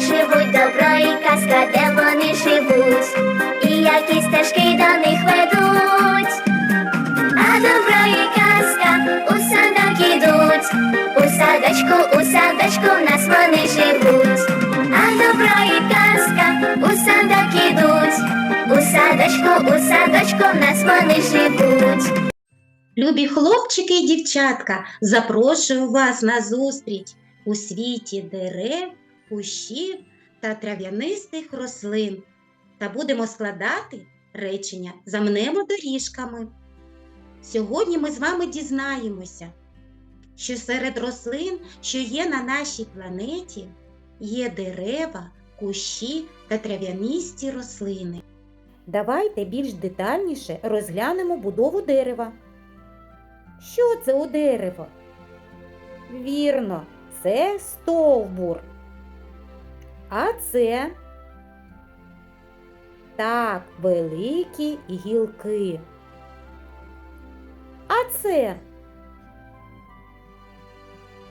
живуть добро і казка, де вони живуть, і які стежки до них ведуть. А добро і казка у садок ідуть, у садочку, у садочку в нас вони живуть. А добро і казка у садок ідуть, у садочку, у садочку в нас вони живуть. Любі хлопчики і дівчатка, запрошую вас на зустріч у світі дерев, кущів та трав'янистих рослин. Та будемо складати речення за мнемо-доріжками. Сьогодні ми з вами дізнаємося, що серед рослин, що є на нашій планеті, є дерева, кущі та трав'янисті рослини. Давайте більш детальніше розглянемо будову дерева. Що це у дерева? Вірно, це стовбур. А це так, великі гілки. А це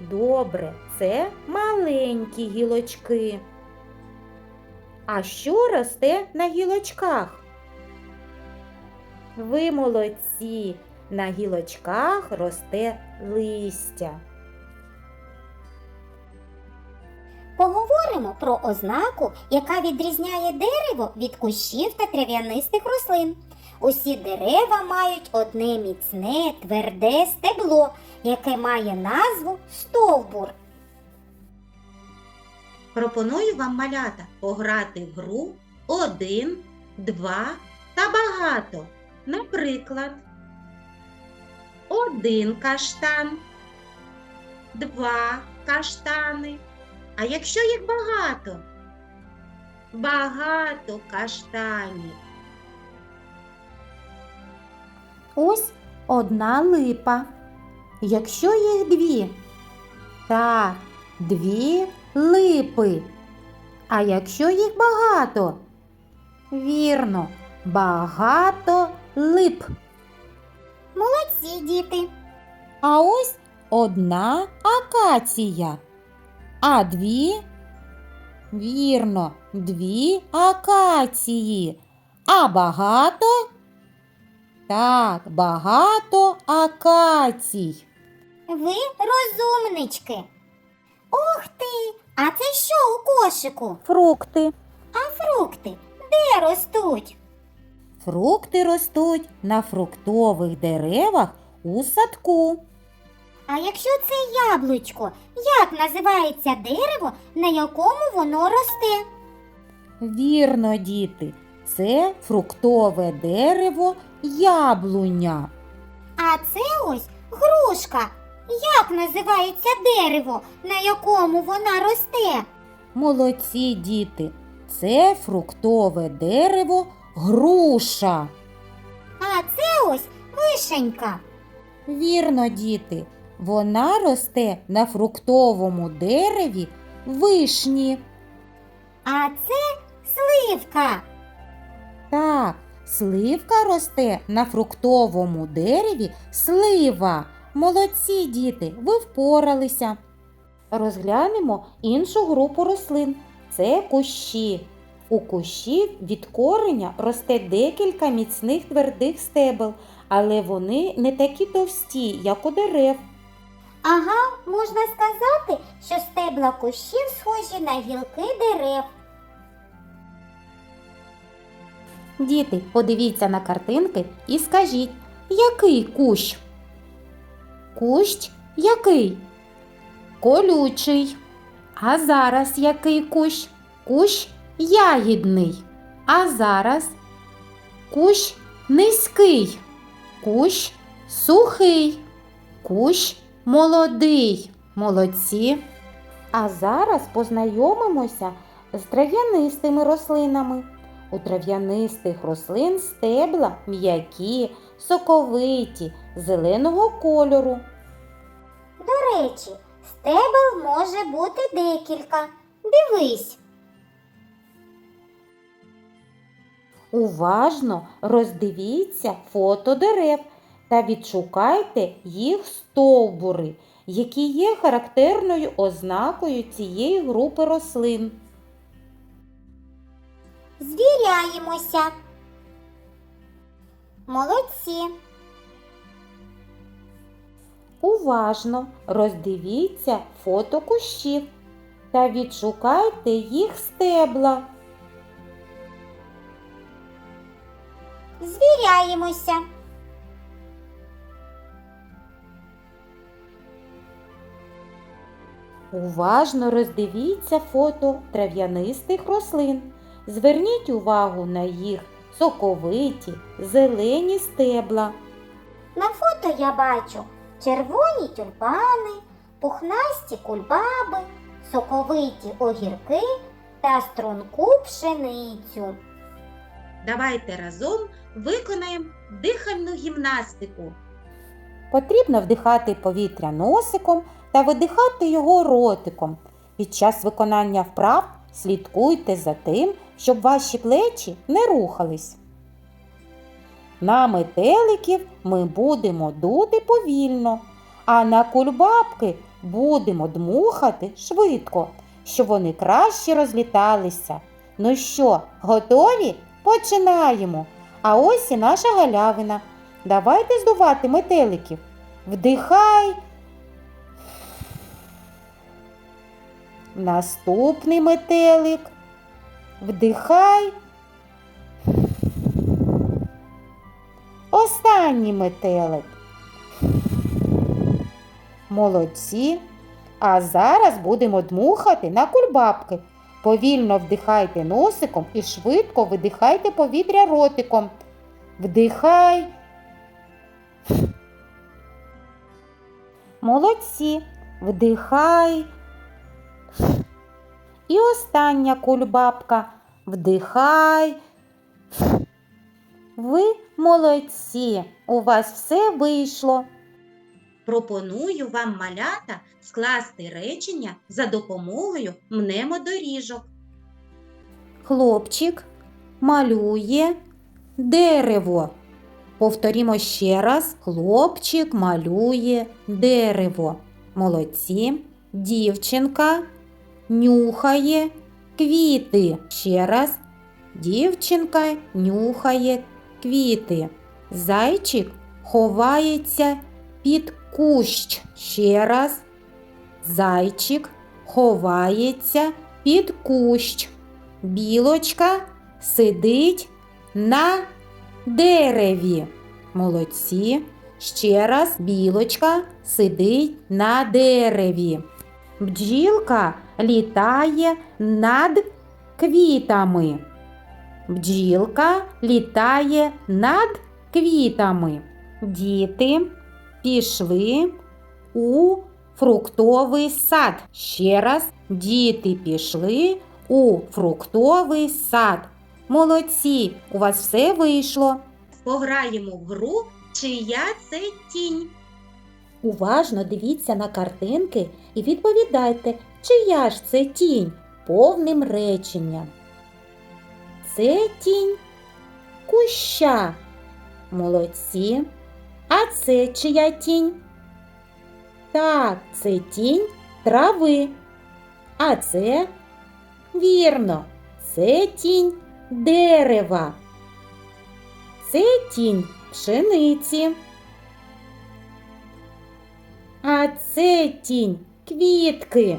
добре, це маленькі гілочки. А що росте на гілочках? Ви молодці, на гілочках росте листя. Про ознаку, яка відрізняє дерево від кущів та трав'янистих рослин. Усі дерева мають одне міцне, тверде стебло, яке має назву стовбур. Пропоную вам малята пограти в гру один, два та багато. Наприклад, один каштан, два каштани. А якщо їх багато? Багато каштанів. Ось одна липа. Якщо їх дві, так, дві липи. А якщо їх багато? Вірно, багато лип. Молодці діти. А ось одна акація. А дві? Вірно, дві акації. А багато? Так, багато акацій. Ви розумнички. Ух ти! А це що у кошику? Фрукти. А фрукти де ростуть? Фрукти ростуть на фруктових деревах у садку. А якщо це яблучко, як називається дерево, на якому воно росте? Вірно, діти, це фруктове дерево яблуня. А це ось грушка. Як називається дерево, на якому вона росте? Молодці діти, це фруктове дерево груша. А це ось вишенька. Вірно, діти, вона росте на фруктовому дереві вишні. А це сливка. Так, сливка росте на фруктовому дереві слива. Молодці діти, ви впоралися. Розглянемо іншу групу рослин. Це кущі. У кущів від кореня росте декілька міцних твердих стебел, але вони не такі товсті, як у дерев. Ага, можна сказати, що стебла кущів схожі на гілки дерев. Діти, подивіться на картинки і скажіть, який кущ? Кущ який? Колючий. А зараз який кущ? Кущ ягідний. А зараз кущ низький. Кущ сухий. Кущ молодий. Молодці. А зараз познайомимося з трав'янистими рослинами. У трав'янистих рослин стебла м'які, соковиті, зеленого кольору. До речі, стебел може бути декілька. Дивись. Уважно роздивіться фото дерев та відшукайте їх стовбури, які є характерною ознакою цієї групи рослин. Звіряємося. Молодці. Уважно роздивіться фото кущів та відшукайте їх стебла. Звіряємося. Уважно роздивіться фото трав'янистих рослин. Зверніть увагу на їх соковиті, зелені стебла. На фото я бачу червоні тюльпани, пухнасті кульбаби, соковиті огірки та струнку пшеницю. Давайте разом виконаємо дихальну гімнастику. Потрібно вдихати повітря носиком та видихати його ротиком. Під час виконання вправ слідкуйте за тим, щоб ваші плечі не рухались. На метеликів ми будемо дути повільно, а на кульбабки будемо дмухати швидко, щоб вони краще розліталися. Ну що, готові? Починаємо. А ось і наша галявина. Давайте здувати метеликів. Вдихай. Наступний метелик. Вдихай. Останній метелик. Молодці. А зараз будемо дмухати на кульбабки. Повільно вдихайте носиком і швидко видихайте повітря ротиком. Вдихай. Молодці. Вдихай. І остання кульбабка. Вдихай. Ви молодці. У вас все вийшло. Пропоную вам малята скласти речення за допомогою мнемодоріжок. Хлопчик малює дерево. Повторімо ще раз. Хлопчик малює дерево. Молодці. Дівчинка нюхає квіти. Ще раз. Дівчинка нюхає квіти. Зайчик ховається під кущ. Ще раз. Зайчик ховається під кущ. Білочка сидить на дереві. Молодці. Ще раз білочка сидить на дереві. Бджілка літає над квітами. Бджілка літає над квітами. Діти пішли у фруктовий сад. Ще раз, діти пішли у фруктовий сад. Молодці, у вас все вийшло. Пограємо в гру Чия це тінь. Уважно дивіться на картинки і відповідайте, чия ж це тінь повним реченням. Це тінь куща. Молодці. А це чия тінь? Так, це тінь трави. А це вірно, це тінь дерева. Це тінь пшениці. А це тінь квітки.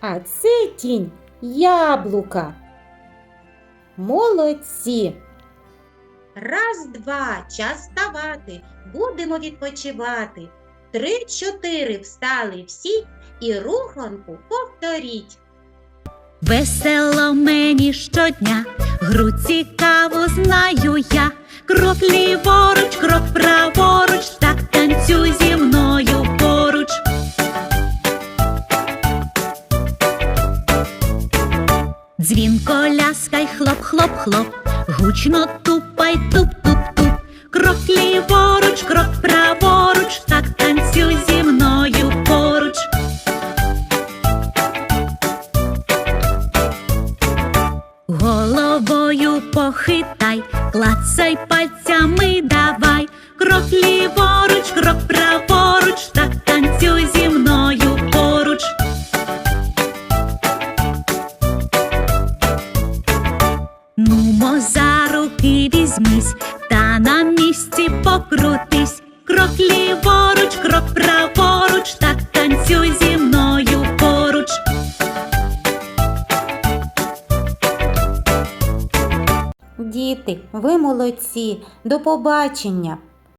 А це тінь яблука. Молодці. Раз, два, час вставати, будемо відпочивати. Три, чотири встали всі і руханку повторіть. Весело мені щодня, гру цікаву знаю я. Крок ліворуч, крок праворуч, так танцюй зі мною поруч. Дзвінко ляскай, хлоп, хлоп, хлоп, гучно тупай, туп, туп, туп. Крок ліворуч, крок праворуч, так хитай, клацай пальцями давай, крок ліворуч, крок праворуч, так танцюй зі мною поруч. Нумо за руки візьмись, та на місці покрутись, крок ліворуч, крок праворуч. Ви молодці. До побачення.